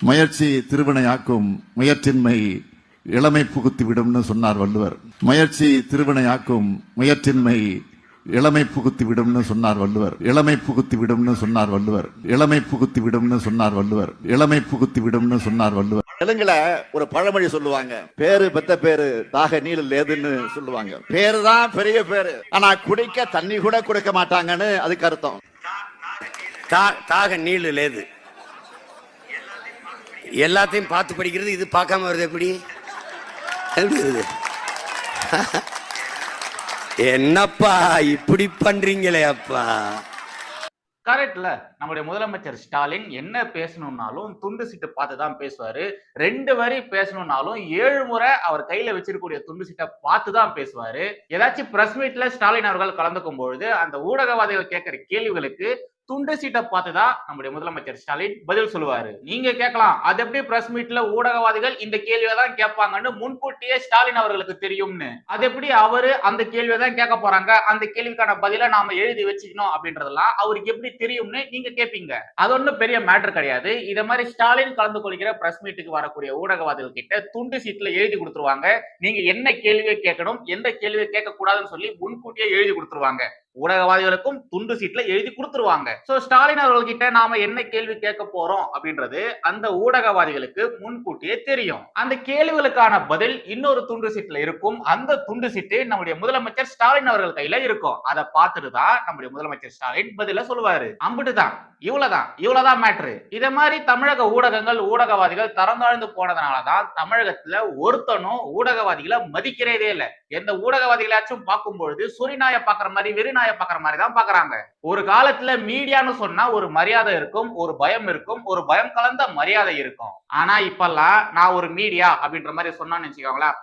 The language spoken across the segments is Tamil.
முயற்சி திருவினையாக்கும் முயற்சின்மை இளமை புகுத்திவிடும்னு சொன்னார் வள்ளுவர். முயற்சி திருவினையாக்கும் முயற்சின்மை இளமை புகுத்திவிடும்னு சொன்னார் வள்ளுவர். இளமை புகுத்திவிடும்னு சொன்னார் வள்ளுவர். இளமை புகுத்திவிடும்னு சொன்னார் வள்ளுவர். இளமை புகுத்திவிடும்னு சொன்னார் வள்ளுவர். தெலுங்குல ஒரு பழமொழி சொல்லுவாங்க. பேரு பெத்த பேரு தாக நீல லேதுன்னு சொல்லுவாங்க. பேரு தான் பெரிய பேரு. ஆனா குடிக்க தண்ணி கூட கொடுக்க மாட்டாங்கன்னு அதுக்கு அர்த்தம். தா- தாக நீளு லேது. எல்லாத்தையும் பார்த்து படிக்கிறது இது பார்க்காம வருது எப்படி? எப்படி வருது? என்னப்பா இப்படி பண்றீங்களே அப்பா? கரெக்ட்ல நம்முடைய முதலமைச்சர் ஸ்டாலின் என்ன பேசணும்னாலும் துண்டு சீட்டை பார்த்து தான் பேசுவாரு. ரெண்டு வரி பேசணும்னாலும் ஏழு முறை அவர் கையில வச்சிருக்கக்கூடிய துண்டு சீட்டை பார்த்து தான் பேசுவாரு. ஏதாச்சும் பிரஸ் மீட்ல ஸ்டாலின் அவர்கள் கலந்துக்கும் பொழுது அந்த ஊடகவாதிகள் கேட்கிற கேள்விகளுக்கு துண்டு சீட்டை பார்த்து தான் நம்முடைய முதலமைச்சர் ஸ்டாலின் பதில் சொல்லுவாரு. நீங்க கேட்கலாம். அது எப்படி பிரஸ் மீட்ல ஊடகவாதிகள் இந்த கேள்வியை தான் கேட்பாங்கன்னு முன்கூட்டியே ஸ்டாலின் அவர்களுக்கு தெரியும்னு. அது எப்படி அவரு அந்த கேள்வியை தான் கேட்க போறாங்க? அந்த கேள்விக்கான பதிலை நாம எழுதி வச்சுக்கணும் அப்படின்றதெல்லாம் அவருக்கு எப்படி தெரியும்னு நீங்க கேட்பீங்க. அது ஒண்ணும் பெரிய மேட்டர் கிடையாது. இத மாதிரி ஸ்டாலின் கலந்து கொள்கிற பிரஸ் மீட்டுக்கு வரக்கூடிய ஊடகவாதிகள் கிட்ட துண்டு சீட்ல எழுதி கொடுத்துருவாங்க. நீங்க என்ன கேள்வியை கேட்கணும் எந்த கேள்வியை கேட்க கூடாதுன்னு சொல்லி முன்கூட்டியே எழுதி கொடுத்துருவாங்க. ஊடகவாதிகளுக்கும் துண்டு சீட்ல எழுதி கொடுத்துருவாங்க. சோ ஸ்டாலின் அவர்கள்கிட்ட நாம என்ன கேள்வி கேட்க போறோம் அப்படின்றது அந்த ஊடகவாதிகளுக்கு முன்கூட்டியே தெரியும். அந்த கேள்விகளுக்கான பதில் இன்னொரு துண்டு சீட்ல இருக்கும். அந்த துண்டு சீட்டு நம்முடைய முதலமைச்சர் ஸ்டாலின் அவர்கள் கையில இருக்கும். அதை பார்த்துட்டு தான் நம்முடைய முதலமைச்சர் ஸ்டாலின் பதில சொல்லுவாரு. அம்பிட்டுதான் இவ்வளவுதான். இவ்வளவுதான் மேட்ரு இத மாதிரி தமிழக ஊடகங்கள் ஊடகவாதிகள் தரந்தாழ்ந்து போனதுனாலதான் தமிழகத்துல ஒருத்தனும் ஊடகவாதிகளை மதிக்கிறதே இல்லை. எந்த ஊடகவாதிகளாச்சும் பார்க்கும் பொழுது சூரியநாய பாக்குற மாதிரி நாயை பாக்குற மாதிரி தான் பாக்குறாங்க. ஒரு காலத்துல மீடியான்னு சொன்னா ஒரு மரியாதை இருக்கும் ஒரு பயம் இருக்கும் ஒரு பயம் கலந்த மரியாதை இருக்கும். ஆனா இப்பெல்லாம் நான் ஒரு மீடியா அப்படின்ற மாதிரி சொன்னான்னு வச்சுக்கோங்களேன்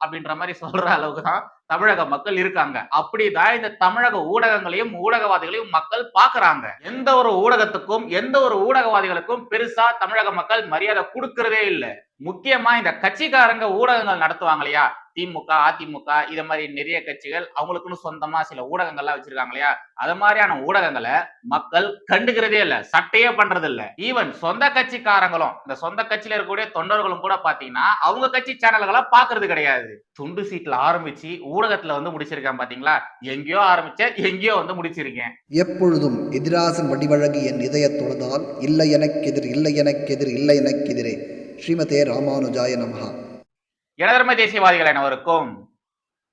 அப்படின்ற மாதிரி சொல்ற அளவுக்கு தான் தமிழக மக்கள் இருக்காங்க. அப்படிதான் இந்த தமிழக ஊடகங்களையும் ஊடகவாதிகளையும் மக்கள் பாக்குறாங்க. எந்த ஒரு ஊடகத்துக்கும் எந்த ஒரு ஊடகவாதிகளுக்கும் பெருசா தமிழக மக்கள் மரியாதை கொடுக்கறதே இல்ல. முக்கியமா இந்த கட்சிக்காரங்க ஊடகங்கள் நடத்துவாங்க இல்லையா? திமுக அதிமுக இத மாதிரி நிறைய கட்சிகள் அவங்களுக்குன்னு சொந்தமா சில ஊடகங்கள்லாம் வச்சிருக்காங்க இல்லையா? அது மாதிரியான ஊடகங்களை மக்கள் கண்டுக்கிறதே இல்ல சட்டையே பண்றது இல்ல. ஈவன் சொந்த கட்சிக்காரங்களும் இந்த சொந்த கட்சியில இருக்கக்கூடிய தொண்டர்களும் கூட பாத்தீங்கன்னா அவங்க கட்சி சேனல்களை பாக்குறது கிடையாது. துண்டு சீட்ல ஆரம்பிச்சு ஊடகத்துல வந்து முடிச்சிருக்கேன் பாத்தீங்களா? எங்கேயோ ஆரம்பிச்ச எங்கேயோ வந்து முடிச்சிருக்கேன். எப்பொழுதும் எதிராசன் வடிவழகு என் இதய தொழுதால் இல்லை எனக்கெதிர் இல்லை எனக்கெதிர் இல்லை எனக்கெதிரே ஸ்ரீமதே ராமானுஜாய நமஹா. இனதர்ம தேசியவாதிகள் அனைவருக்கும்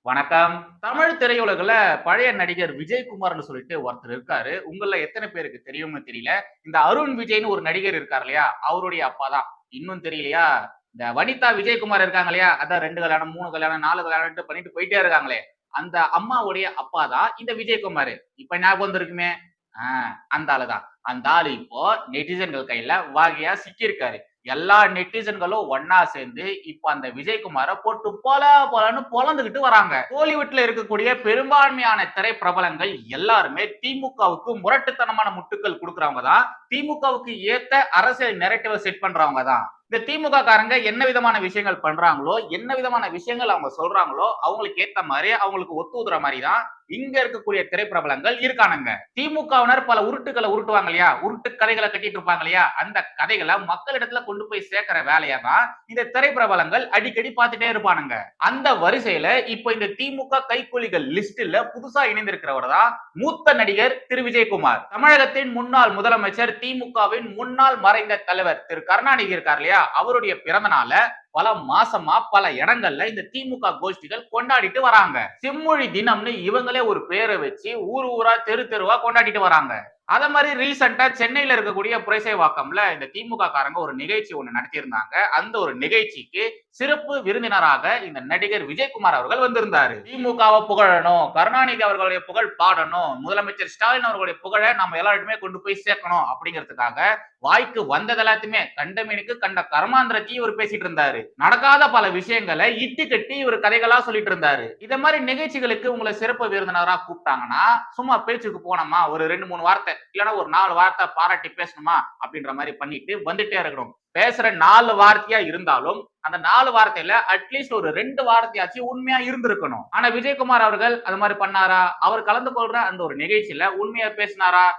வணக்கம். தமிழ் திரையுலகில் பழைய நடிகர் விஜயகுமார்னு சொல்லிட்டு ஒருத்தர் இருக்காரு. உங்கள எத்தனை பேருக்கு தெரியும்னு தெரியல. இந்த அருண் விஜய்னு ஒரு நடிகர் இருக்கார் இல்லையா? அவருடைய அப்பா தான். இன்னும் தெரியலையா? இந்த வனிதா விஜயகுமார் இருக்காங்க இல்லையா? அதான் ரெண்டு கல்யாணம் மூணு கல்யாணம் நாலு கல்யாணம் பண்ணிட்டு போயிட்டே இருக்காங்களே. அந்த அம்மாவுடைய அப்பா தான் இந்த விஜயகுமார். இப்ப ஞாபகம் வந்திருக்குமே? ஆஹ் அந்த ஆளுதான். அந்த ஆளு இப்போ நெட்டிசன்கள் கையில வாகியா சிக்கியிருக்காரு. எல்லா நெட்டிசன்களும் ஒன்னா சேர்ந்து இப்ப அந்த விஜயகுமார போட்டு போல போலன்னு பொலந்துகிட்டு வராங்க. கோலிவுட்ல இருக்கக்கூடிய பெரும்பான்மையான திரைப்பிரபலங்கள் எல்லாருமே திமுகவுக்கு முரட்டுத்தனமான முட்டுக்கள் கொடுக்கறவங்க தான். திமுகவுக்கு ஏத்த அரசியல் நெரட்டிவை செட் பண்றவங்க தான். இந்த திமுக காரங்க என்ன விதமான விஷயங்கள் பண்றாங்களோ என்ன விதமான விஷயங்கள் அவங்க சொல்றாங்களோ அவங்களுக்கு ஏத்த மாதிரி அவங்களுக்கு ஒத்து ஊதுற மாதிரி தான் இங்க இருக்கக்கூடிய திரைப்பிரபலங்கள் இருக்கானுங்க. திமுகவினர் பல உருட்டுகளை உருட்டுவாங்க இல்லையா? உருட்டு கதைகளை கட்டிட்டு இருப்பாங்க இல்லையா? அந்த கதைகளை மக்களிடத்துல கொண்டு போய் சேர்க்கிற வேலையா தான் இந்த திரைப்பிரபலங்கள் அடிக்கடி பார்த்துட்டே இருப்பானுங்க. அந்த வரிசையில இப்ப இந்த திமுக கைக்கூலிகள் லிஸ்ட்ல புதுசா இணைந்திருக்கிறவர் தான் மூத்த நடிகர் திரு. விஜயகுமார். தமிழகத்தின் முன்னாள் முதலமைச்சர் திமுகவின் முன்னாள் மறைந்த தலைவர் திரு. கருணாநிதி இருக்கார் இல்லையா? அவருடைய பிறந்த நாள பல மாசமா பல இடங்கள்ல இந்த திமுக கோஷ்டிகள் கொண்டாடிட்டு வராங்க. செம்மொழி தினம்னு இவங்களே ஒரு பேரை வச்சு ஊர் ஊரா தெரு தெருவா கொண்டாடிட்டு வராங்க. அத மாதிரி ரீசெண்டா சென்னையில இருக்கக்கூடிய புரைசைவாக்கம்ல இந்த திமுக காரங்க ஒரு நிகழ்ச்சி ஒண்ணு நடத்தியிருந்தாங்க. அந்த ஒரு நிகழ்ச்சிக்கு சிறப்பு விருந்தினராக இந்த நடிகர் விஜயகுமார் அவர்கள் வந்திருந்தாரு. திமுகவை புகழணும் கருணாநிதி அவர்களுடைய புகழ் பாடணும் முதலமைச்சர் ஸ்டாலின் அவர்களுடைய புகழை நம்ம எல்லாருமே கொண்டு போய் சேர்க்கணும் அப்படிங்கிறதுக்காக வாய்க்கு வந்தது எல்லாத்தையுமே கண்டமீனுக்கு கண்ட கர்மாந்திரத்தையும் இவர் பேசிட்டு இருந்தாரு. நடக்காத பல விஷயங்களை இட்டு கட்டி இவர் கதைகளா சொல்லிட்டு இருந்தாரு. இத மாதிரி நிகழ்ச்சிகளுக்கு உங்களை சிறப்பு விருந்தினரா கூப்பிட்டாங்கன்னா சும்மா பேச்சுக்கு போனோமா? ஒரு ரெண்டு மூணு வார்த்தை இல்லைன்னா ஒரு நாலு வார்த்தை பாராட்டி பேசணுமா அப்படின்ற மாதிரி பண்ணிட்டு வந்துட்டே இருக்கணும். பேசுற நாலு வார்த்தையா இருந்தாலும் அந்த நாலு வார்த்தையில அட்லீஸ்ட் ஒரு ரெண்டு வார்த்தையாச்சும் உண்மையா இருந்திருக்கணும். ஆனா விஜயகுமார் அவர்கள் அது மாதிரி பண்ணாரா? அவர் கலந்து கொள்ற அந்த ஒரு நிகழ்ச்சியில உண்மையா பேசினாரா?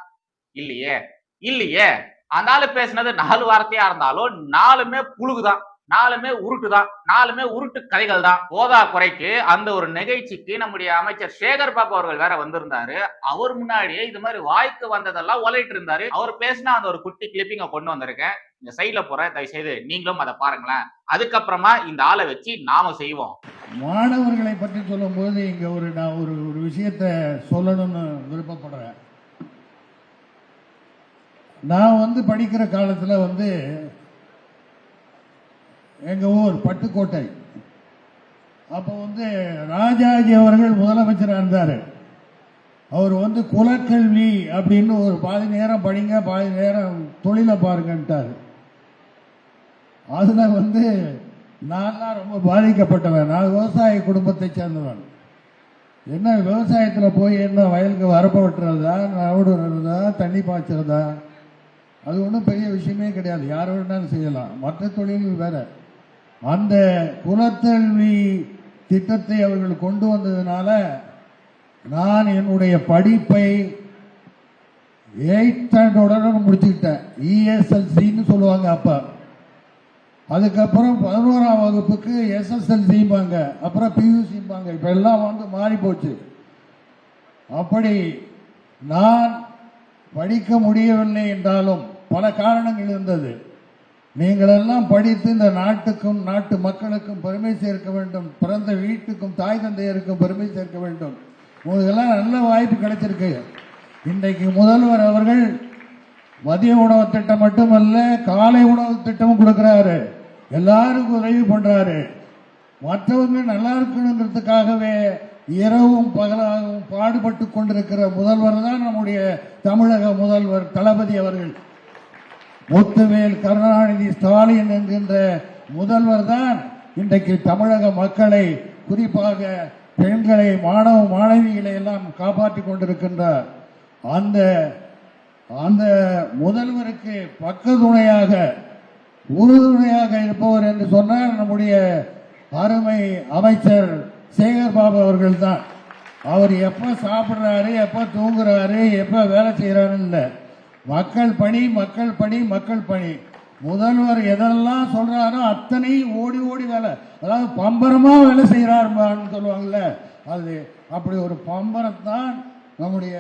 இல்லையே. இல்லையே. அந்த ஆளு பேசுனது நாலு வார்த்தையா இருந்தாலும் நாலுமே புழுகுதான். நாலுமே உருட்டு தான் நாலுமே உருட்டு கதைகள் தான் போதா குறைக்கு அந்த ஒரு நிகழ்ச்சிக்கு நம்முடைய அமைச்சர் சேகர் பாபு அவர்கள் வேற வந்திருந்தாரு. அவர் முன்னாடியே இது மாதிரி வாய்க்கு வந்ததெல்லாம் உலகிட்டு இருந்தாரு. அவர் பேசினா அந்த ஒரு குட்டி கிளிப்பிங்க கொண்டு வந்திருக்கேன். இந்த சைட்ல போற தயவு செய்து நீங்களும் அதை பாருங்களேன். அதுக்கப்புறமா இந்த ஆளை வச்சு நாம செய்வோம். மாணவர்களை பற்றி சொல்லும்போது இங்க ஒரு நான் ஒரு ஒரு விஷயத்த சொல்லணும்னு விருப்பப்படுறேன். நான் வந்து படிக்கிற காலத்துல வந்து எங்க ஊர் பட்டுக்கோட்டை. அப்போ வந்து ராஜாஜி அவர்கள் முதலமைச்சராக இருந்தார். அவர் வந்து குலக்கல்வி அப்படின்னு ஒரு பாதி நேரம் படிங்க பாதி நேரம் தொழிலை பாருங்கன்ட்டார். அதுல வந்து நான்லாம் ரொம்ப பாதிக்கப்பட்டவன். நான் விவசாய குடும்பத்தை சேர்ந்தவன். என்ன விவசாயத்தில் போய் என்ன வயலுக்கு வரப்ப வெட்டுறதா நடுறதா தண்ணி பாய்ச்சறதா? அது ஒன்றும் பெரிய விஷயமே கிடையாது. யார் வேணாலும் செய்யலாம். மற்ற தொழில்கள் வேற. அந்த குலக்கல்வி திட்டத்தை அவர்கள் கொண்டு வந்ததுனால நான் என்னுடைய படிப்பை எயிட் ஸ்டாண்டர்டோட முடிச்சுக்கிட்டேன். இஎஸ்எல்சின்னு சொல்லுவாங்க அப்போ. அதுக்கப்புறம் பதினோராம் வகுப்புக்கு எஸ்எஸ்எல்சிம்பாங்க அப்புறம் பியூசிம்பாங்க இப்போ எல்லாம் வந்து மாறி போச்சு. அப்படி நான் படிக்க முடியவில்லை என்றாலும் பல காரணங்கள் இருந்தது. நீங்கள் எல்லாம் படித்து இந்த நாட்டுக்கும் நாட்டு மக்களுக்கும் பெருமை சேர்க்க வேண்டும். பிறந்த வீட்டுக்கும் தாய் தந்தையருக்கும் பெருமை சேர்க்க வேண்டும். உங்களுக்கெல்லாம் நல்ல வாய்ப்பு கிடைச்சிருக்கு. இன்றைக்கு முதல்வர் அவர்கள் மதிய உணவு திட்டம் மட்டுமல்ல காலை உணவு திட்டமும் கொடுக்கிறாரு. எல்லாருக்கும் உதவி பண்றாரு. மற்றவங்க நல்லா இருக்கணுங்கிறதுக்காகவே இரவும் பகலாகவும் பாடுபட்டு கொண்டிருக்கிற முதல்வர் தான் நம்முடைய தமிழக முதல்வர் தளபதி அவர்கள். முத்துவேல் கருணாநிதி ஸ்டாலின் என்கின்ற முதல்வர் தான் இன்றைக்கு தமிழக மக்களை குறிப்பாக பெண்களை மாணவ மாணவிகளை எல்லாம் காப்பாற்றி கொண்டிருக்கின்றார். அந்த அந்த முதல்வருக்கு பக்கதுணையாக உறுதுணையாக இருப்பவர் என்று சொன்னால் நம்முடைய அருமை அமைச்சர் சேகர் பாபு அவர்கள் தான் அவர் எப்போ சாப்பிட்றாரு எப்போ தூங்குறாரு எப்போ வேலை செய்கிறாருன்னு இல்லை. மக்கள் பணி மக்கள் பணி மக்கள் பணி. முதல்வர் எதெல்லாம் சொல்றாரோ அத்தனை ஓடி ஓடி வேலை. அதாவது பம்பரமா வேலை செய்கிறாருன்னு சொல்லுவாங்கல்ல. அது அப்படி ஒரு பம்பரத்தான் நம்முடைய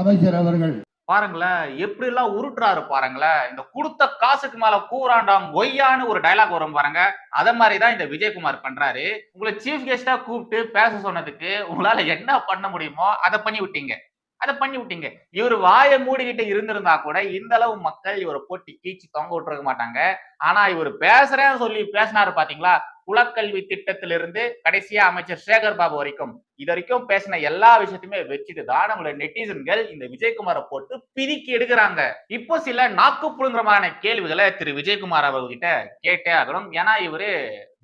அமைச்சர் அவர்கள். பாருங்களேன் எப்படி எல்லாம் உருட்டுறாரு பாருங்களேன். இந்த கொடுத்த காசுக்கு மேல கூறாண்டாம் ஒய்யான்னு ஒரு டயலாக் வரும் பாருங்க. அத மாதிரி தான் இந்த விஜயகுமார் பண்றாரு. உங்களை சீஃப் கெஸ்டா கூப்பிட்டு பேச சொன்னதுக்கு உங்களால என்ன பண்ண முடியுமோ அதை பண்ணி விட்டீங்க அதை பண்ணி விட்டீங்க. இவர் வாயை மூடிக்கிட்டு இருந்திருந்தா கூட இந்த அளவு மக்கள் இவரை போட்டி கீச்சு தொங்க விட்டுருக்க மாட்டாங்க. ஆனா இவர் பேசுறேன்னு சொல்லி பேசினாரு பாத்தீங்களா? குலக்கல்வி திட்டத்திலிருந்து கடைசியா அமைச்சர் சேகர் பாபு வரைக்கும். இது வரைக்கும் பேசின எல்லா விஷயத்தையுமே வச்சுட்டு தான் நம்மளோட நெட்டிசன்கள் இந்த விஜயகுமாரை போட்டு பிரிக்கி எடுக்கிறாங்க. இப்போ சில நாக்கு புழுங்குற கேள்விகளை திரு விஜயகுமார் அவர்கிட்ட கேட்டே ஆகணும். ஏன்னா இவரு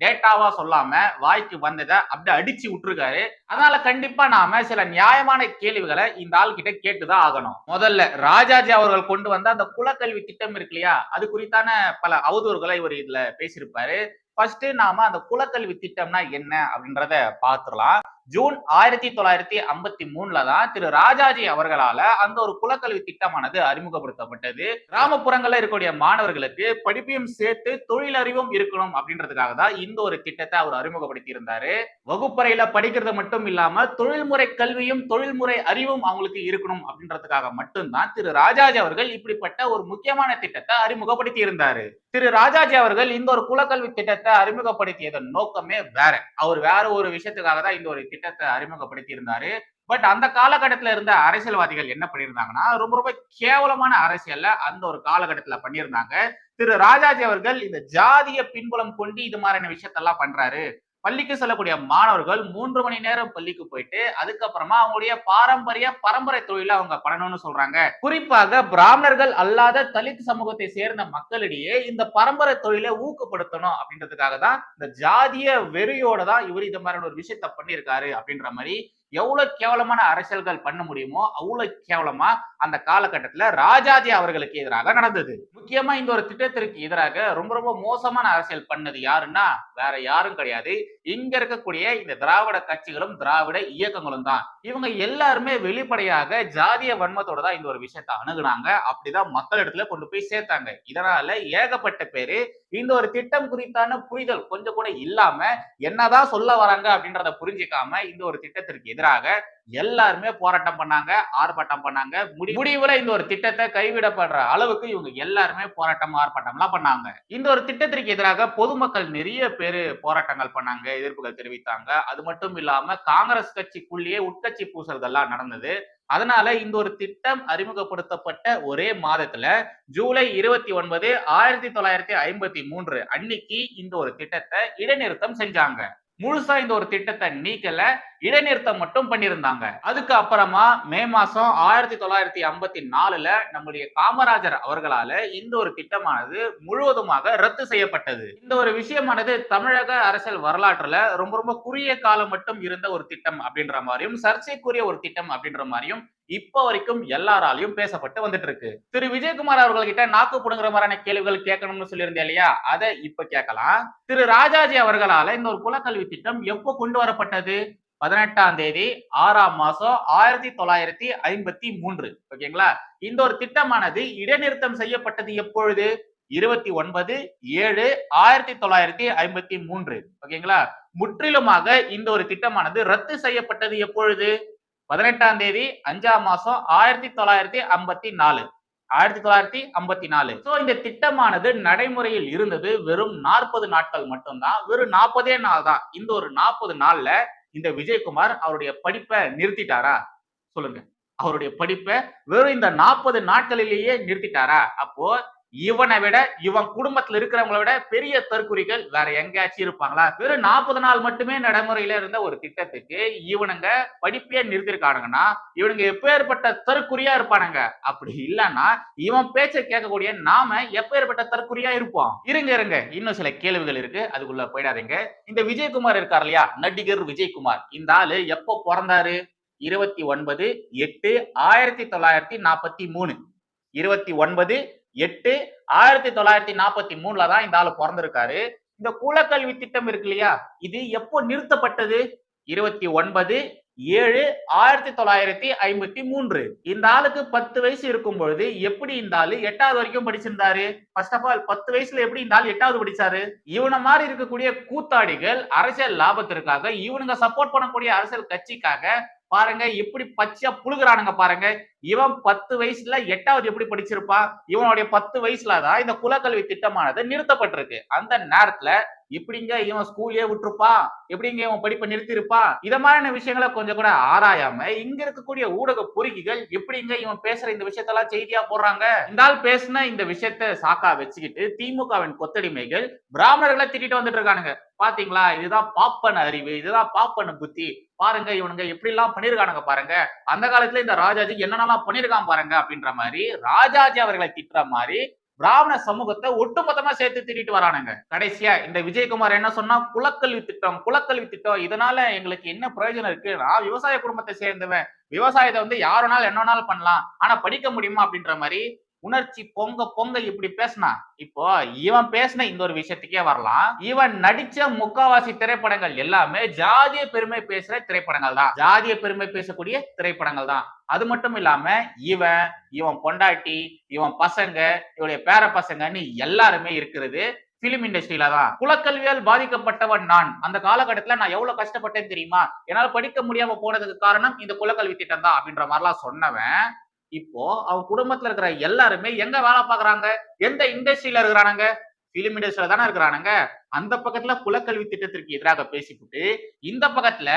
டேட்டாவா சொல்லாம வாய்க்கு வந்ததை அப்படியே அடிச்சு விட்டுருக்காரு. அதனால கண்டிப்பா நாம சில நியாயமான கேள்விகளை இந்த ஆள் கிட்ட கேட்டுதான் ஆகணும். முதல்ல ராஜாஜி அவர்கள் கொண்டு வந்த அந்த குலக்கல்வி திட்டம் இருக்கு இல்லையா? அது குறித்தான பல அவதூறுகளை இவர் இதுல பேசியிருப்பாரு. ஃபர்ஸ்ட் நாம அந்த குலக்கல்வி திட்டம்னா என்ன அப்படின்றத பார்த்துடலாம். ஜூன் ஆயிரத்தி தொள்ளாயிரத்தி ஐம்பத்தி மூணுல தான் திரு ராஜாஜி அவர்களால அந்த ஒரு குலக்கல்வி திட்டமானது அறிமுகப்படுத்தப்பட்டது. கிராமப்புறங்கள்ல இருக்கக்கூடிய மாணவர்களுக்கு படிப்பையும் சேர்த்து தொழிலறிவும் இருக்கணும் அப்படின்றதுக்காக தான் இந்த ஒரு திட்டத்தை அவர் அறிமுகப்படுத்தி இருந்தாரு வகுப்பறையில படிக்கிறது மட்டும் இல்லாம தொழில்முறை கல்வியும் தொழில்முறை அறிவும் அவங்களுக்கு இருக்கணும் அப்படின்றதுக்காக மட்டும்தான் திரு ராஜாஜி அவர்கள் இப்படிப்பட்ட ஒரு முக்கியமான திட்டத்தை அறிமுகப்படுத்தி இருந்தாரு திரு ராஜாஜி அவர்கள் இந்த ஒரு குலக்கல்வி திட்டத்தை அறிமுகப்படுத்தியதன் நோக்கமே வேற. அவர் வேற ஒரு விஷயத்துக்காக தான் இந்த ஒரு திட்டத்தை அறிமுகப்படுத்தி இருந்தாரு பட் அந்த காலகட்டத்தில் இருந்த அரசியல்வாதிகள் என்ன பண்ணியிருந்தாங்கன்னா ரொம்ப ரொம்ப கேவலமான அரசியல்ல அந்த ஒரு காலகட்டத்தில் பண்ணியிருந்தாங்க. திரு ராஜாஜி அவர்கள் இந்த ஜாதிய பின்புலம் கொண்டு இது மாதிரியான விஷயத்தெல்லாம் பண்றாரு. பள்ளிக்கு செல்லக்கூடிய மாணவர்கள் மூன்று மணி நேரம் பள்ளிக்கு போயிட்டு அதுக்கப்புறமா அவங்களுடைய பாரம்பரிய பரம்பரை தொழில அவங்க பண்ணணும்னு சொல்றாங்க. குறிப்பாக பிராமணர்கள் அல்லாத தலித் சமூகத்தை சேர்ந்த மக்களிடையே இந்த பரம்பரை தொழிலை ஊக்கப்படுத்தணும் அப்படின்றதுக்காக தான் இந்த ஜாதிய வெறியோட தான் இவர் இந்த மாதிரியான ஒரு விஷயத்த பண்ணியிருக்காரு அப்படின்ற மாதிரி எவ்வளவு கேவலமான அரசியல்கள் பண்ண முடியுமோ அவ்வளவு கேவலமா அந்த காலகட்டத்துல ராஜாஜி அவர்களுக்கு எதிராக நடந்தது. முக்கியமா இந்த ஒரு திட்டத்திற்கு எதிராக ரொம்ப ரொம்ப மோசமான அரசியல் பண்ணது யாருன்னா வேற யாரும் கிடையாது. இங்க இருக்கக்கூடிய இந்த திராவிட கட்சிகளும் திராவிட இயக்கங்களும் தான். இவங்க எல்லாருமே வெளிப்படையாக ஜாதிய வன்மத்தோட தான் இந்த ஒரு விஷயத்தை அணுகுனாங்க. அப்படிதான் மக்களிடத்துல கொண்டு போய் சேர்த்தாங்க. இதனால ஏகப்பட்ட பேரு இந்த ஒரு திட்டம் குறித்தான புரிதல் கொஞ்சம் கூட இல்லாம என்னதான் சொல்ல வராங்க அப்படின்றத புரிஞ்சுக்காம இந்த ஒரு திட்டத்திற்கு எதிராக எல்லாருமே போராட்டம் பண்ணாங்க ஆர்ப்பாட்டம் பண்ணாங்க. முடி- முடிவுல இந்த ஒரு திட்டத்தை கைவிடப்படுற அளவுக்கு இவங்க எல்லாருமே போராட்டம் ஆர்ப்பாட்டம் எல்லாம் பண்ணாங்க. இந்த ஒரு திட்டத்திற்கு எதிராக பொதுமக்கள் நிறைய பேரு போராட்டங்கள் பண்ணாங்க எதிர்ப்புகள் தெரிவித்தாங்க. அது மட்டும் இல்லாம காங்கிரஸ் கட்சிக்குள்ளேயே உட்கட்சி பூசல்கள்லாம் நடந்தது. அதனால இந்த ஒரு திட்டம் அறிமுகப்படுத்தப்பட்ட ஒரே மாதத்துல ஜூலை இருபத்தி ஒன்பது ஆயிரத்தி தொள்ளாயிரத்தி ஐம்பத்தி மூன்று அன்னைக்கு இந்த ஒரு திட்டத்தை இடைநிறுத்தம் செஞ்சாங்க. முழுசா இந்த ஒரு திட்டத்தை நீக்கல இடைநிறுத்தம் மட்டும் பண்ணியிருந்தாங்க. அதுக்கு அப்புறமா மே மாசம் ஆயிரத்தி தொள்ளாயிரத்தி ஐம்பத்தி நாலுல நம்முடைய காமராஜர் அவர்களால இந்த ஒரு திட்டமானது முழுவதுமாக ரத்து செய்யப்பட்டது. இந்த ஒரு விஷயமானது தமிழக அரசியல் வரலாற்றுல ரொம்ப ரொம்ப குறுகிய காலம் மட்டும் இருந்த ஒரு திட்டம் அப்படின்ற மாதிரியும் சர்ச்சைக்குரிய ஒரு திட்டம் அப்படின்ற மாதிரியும் இப்ப வரைக்கும் எல்லாராலையும் பேசப்பட்டு வந்துட்டு இருக்கு திரு. விஜயகுமார் அவர்கள்கிட்ட நாக்கு புடுங்குற மாதிரியான கேள்விகள் கேட்கணும்னு சொல்லியிருந்தேன் இல்லையா? அதை இப்ப கேட்கலாம். திரு. ராஜாஜி அவர்களால இந்த ஒரு குலக்கல்வி திட்டம் எப்போ கொண்டு வரப்பட்டது? பதினெட்டாம் தேதி ஆறாம் மாசம் ஆயிரத்தி தொள்ளாயிரத்தி ஐம்பத்தி மூன்று. ஓகேங்களா? இந்த ஒரு திட்டமானது இடைநிறுத்தம் செய்யப்பட்டது எப்பொழுது? இருபத்தி ஒன்பது ஏழு ஆயிரத்தி தொள்ளாயிரத்தி ஐம்பத்தி மூன்று. ஓகேங்களா? முற்றிலுமாக இந்த ஒரு திட்டமானது ரத்து செய்யப்பட்டது எப்பொழுது? பதினெட்டாம் தேதி அஞ்சாம் மாசம் ஆயிரத்தி தொள்ளாயிரத்தி ஐம்பத்தி நாலு. ஆயிரத்தி தொள்ளாயிரத்தி ஐம்பத்தி நாலு. ஸோ இந்த திட்டமானது நடைமுறையில் இருந்தது வெறும் நாற்பது நாட்கள் மட்டும்தான். வெறும் நாற்பதே நாள் தான். இந்த ஒரு நாற்பது நாள்ல இந்த விஜயகுமார் அவருடைய படிப்பை நிறுத்திட்டாரா? சொல்லுங்க. அவருடைய படிப்பை வெறும் இந்த நாற்பது நாட்களிலேயே நிறுத்திட்டாரா? அப்போ இவனை விட இவன் குடும்பத்துல இருக்கிறவங்கள விட பெரிய தற்குறிகள் வேற எங்கேயாச்சும் இருப்பாங்களா? வெறும் நாற்பது நாள் மட்டுமே நடைமுறையில இருந்த ஒரு திட்டத்துக்கு இவனுங்க படிப்பே நிறுத்திருக்கானுங்கன்னா இவனுங்க எப்பேற்பட்ட தற்குறியா இருப்பானுங்க? அப்படி இல்லைன்னா இவன் பேச்சை கேட்கக்கூடிய நாம எப்பேற்பட்ட தற்குறியா இருப்போம்? இருங்க இருங்க. இன்னும் சில கேள்விகள் இருக்கு. அதுக்குள்ள போயிடாதீங்க. இந்த விஜயகுமார் இருக்கார் இல்லையா? நடிகர் விஜயகுமார். இந்த ஆளு எப்போ பிறந்தாரு? இருபத்தி ஒன்பது எட்டு ஆயிரத்தி தொள்ளாயிரத்தி நாற்பத்தி மூணு. இருபத்தி ஒன்பது எட்டு ஆயிரத்தி தொள்ளாயிரத்தி நாற்பத்தி மூணுல தான் இந்த ஆள் பிறந்திருக்காரு. இந்த குலக்கல்வி திட்டம் இருக்கு இல்லையா? இது எப்போ நிறுத்தப்பட்டது? இருபத்தி ஒன்பது ஏழு ஆயிரத்தி தொள்ளாயிரத்தி ஐம்பத்தி மூன்று. இந்த ஆளுக்கு பத்து வயசு இருக்கும் பொழுது எப்படி இந்த ஆளு எட்டாவது வரைக்கும் படிச்சிருந்தாரு? ஃபர்ஸ்ட் ஆஃப் ஆல் பத்து வயசுல எப்படி இந்த ஆள் எட்டாவது படிச்சாரு? இவனை மாதிரி இருக்கக்கூடிய கூத்தாடிகள் அரசியல் லாபத்திற்காக இவனுங்க சப்போர்ட் பண்ணக்கூடிய அரசியல் கட்சிக்காக பாருங்க எப்படி பச்சையா புழுகுறானுங்க பாருங்க. இவன் பத்து வயசுல எட்டாவது எப்படி படிச்சிருப்பான்? இவனுடைய பத்து வயசுல தான் இந்த குலக்கல்வி திட்டமானது நிறுத்தப்பட்டிருக்கு. அந்த நேரத்துல இப்படிங்க இவன் ஸ்கூல்லயே விட்டுருப்பான் எப்படிங்க இவன் படிப்பை நிறுத்திருப்பான் இத மாதிரியான விஷயங்களை கொஞ்சம் கூட ஆராயாம இங்க இருக்கக்கூடிய ஊடக பொறுக்கிகள் எப்படிங்க இவன் பேசுற இந்த விஷயத்தெல்லாம் செய்தியா போடுறாங்க? இந்த ஆள் பேசுன இந்த விஷயத்த சாக்கா வச்சுக்கிட்டு திமுகவின் கொத்தடிமைகள் பிராமணர்களை திட்டிட்டு வந்துட்டு இருக்கானுங்க. பாத்தீங்களா? இதுதான் பாப்பன அறிவு இதுதான் பாப்பன புத்தி. பாருங்க இவனுங்க எப்படி எல்லாம் பண்ணிருக்கானுங்க பாருங்க. அந்த காலத்துல இந்த ராஜாஜி என்னென்னலாம் பண்ணிருக்கான் பாருங்க அப்படின்ற மாதிரி ராஜாஜி அவர்களை திட்டுற மாதிரி பிராமண சமூகத்தை ஒட்டுமொத்தமா சேர்த்து திட்டிட்டு வரானுங்க. கடைசியா இந்த விஜயகுமார் என்ன சொன்னா குலக்கல்வி திட்டம் குலக்கல்வி திட்டம் இதனால எங்களுக்கு என்ன பிரயோஜனம் இருக்கு? நான் விவசாய குடும்பத்தை சேர்ந்தவன். விவசாயத்தை வந்து யார் வேணாலும் என்ன வேணாலும் பண்ணலாம். ஆனா படிக்க முடியுமா? அப்படின்ற மாதிரி உணர்ச்சி பொங்க பொங்க இப்படி பேசினா இப்போ இவன் பேசின இந்த ஒரு விஷயத்துக்கே வரலாம். இவன் நடிச்ச முக்காவாசி திரைப்படங்கள் எல்லாமே ஜாதிய பெருமை பேசுற திரைப்படங்கள் தான். ஜாதிய பெருமை பேசக்கூடிய திரைப்படங்கள் தான். அது மட்டும் இல்லாம இவன் இவன் பொண்டாட்டி இவன் பசங்க இவனுடைய பேர பசங்கன்னு எல்லாருமே இருக்கிறது பிலிம் இண்டஸ்ட்ரியில தான். குலக்கல்வியால் பாதிக்கப்பட்டவன் நான். அந்த காலகட்டத்துல நான் எவ்வளவு கஷ்டப்பட்டேன் தெரியுமா? என்னால் படிக்க முடியாம போனதுக்கு காரணம் இந்த குலக்கல்வி திட்டம் தான் அப்படின்ற மாதிரிலாம் சொன்னவன். இப்போ அவங்க குடும்பத்துல இருக்கிற எல்லாருமே எங்க வேலை பாக்குறாங்க எந்த இண்டஸ்ட்ரியில இருக்கிறானுங்க? பிலிம் இண்டஸ்ட்ரியில தானே இருக்கிறானுங்க. அந்த பக்கத்துல குலக்கல்வி திட்டத்திற்கு எதிராக பேசிவிட்டு இந்த பக்கத்துல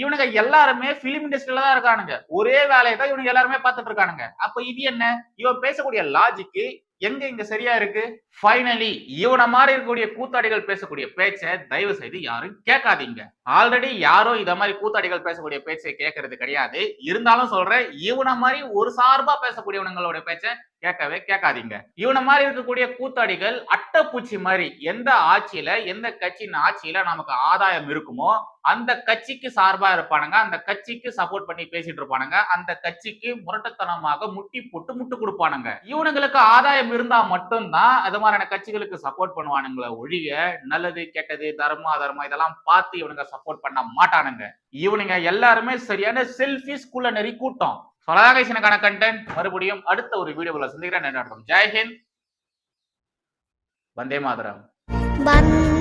இவனுங்க எல்லாருமே பிலிம் இண்டஸ்ட்ரியில தான் இருக்கானுங்க. ஒரே வேலையை தான் இவனுங்க எல்லாருமே பார்த்துட்டு இருக்கானுங்க. அப்ப இது என்ன? இவன் பேசக்கூடிய லாஜிக்கு எங்க இங்க சரியா இருக்கு? ஃபைனலி இவனை மாதிரி இருக்கக்கூடிய கூத்தாடிகள் பேசக்கூடிய பேச்சை தயவு செய்து யாரும் கேட்காதீங்க. ஆல்ரெடி யாரும் இத மாதிரி கூத்தாடிகள் பேசக்கூடிய பேச்சை கேட்கறது கிடையாது. இருந்தாலும் சொல்றேன் இவனை மாதிரி ஒரு சார்பா பேசக்கூடியவனுங்களோட பேச்சை கேட்கவே கேட்காதீங்க. இவனை மாதிரி இருக்கக்கூடிய கூத்தாடிகள் அட்டைப்பூச்சி மாதிரி எந்த ஆட்சியில எந்த கட்சியின் ஆட்சியில நமக்கு ஆதாயம் இருக்குமோ அந்த கட்சிக்கு சார்பா இருப்பானுங்க. அந்த கட்சிக்கு சப்போர்ட் பண்ணி பேசிட்டு இருப்பானுங்க. அந்த கட்சிக்கு முரட்டுத்தனமாக முட்டி போட்டு முட்டு கொடுப்பானுங்க. இவனுங்களுக்கு ஆதாயம் இருந்தா மட்டும்தான் அது மாதிரியான கட்சிகளுக்கு சப்போர்ட் பண்ணுவானுங்களே ஒழிய நல்லது கெட்டது தர்மம் அதர்மம் இதெல்லாம் பார்த்து இவனுங்க சப்போர்ட் பண்ண மாட்டானுங்க. இவனுங்க எல்லாருமே சரியான செல்ஃபி ஸ்கூல்ல நெறி கூட்டம். சொல்லாகேசனுக்கான கண்டென்ட் மறுபடியும் அடுத்த ஒரு வீடியோவில் சந்திக்கிறேன். நன்றி வந்தே மாதரம். வந்தே